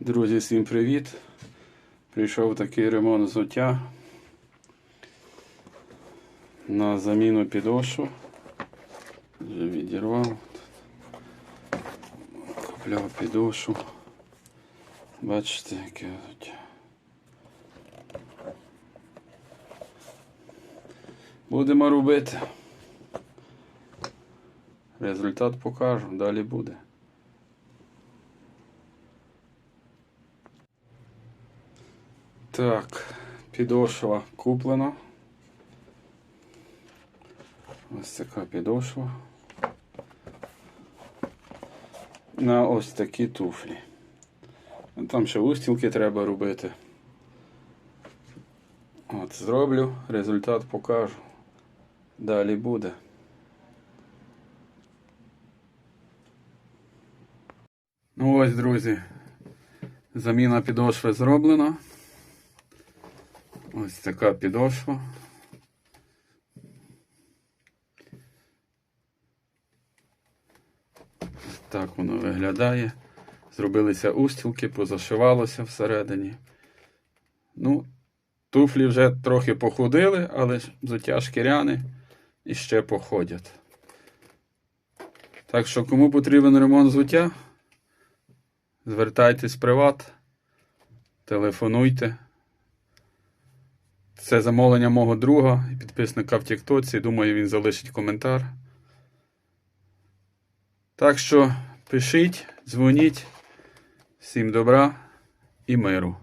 Друзі, всім привіт! Прийшов такий ремонт взуття на заміну підошву. Вже відірвав. Купляв підошву. Бачите, яке взуття. Будемо робити. Результат покажу, далі буде. Так, підошва куплена. Ось така підошва. На ось такі туфлі. Там ще устілки треба робити. От, зроблю, результат покажу. Далі буде. Ну ось, друзі. Заміна підошви зроблена. Ось така підошва. Так воно виглядає. Зробилися устілки, позашивалося всередині. Ну, туфлі вже трохи походили, але взуття шкіряне і ще походять. Так що, кому потрібен ремонт взуття, звертайтесь в приват, телефонуйте. Це замовлення мого друга і підписника в Тіктоці. Думаю, він залишить коментар. Так що пишіть, дзвоніть. Всім добра і миру.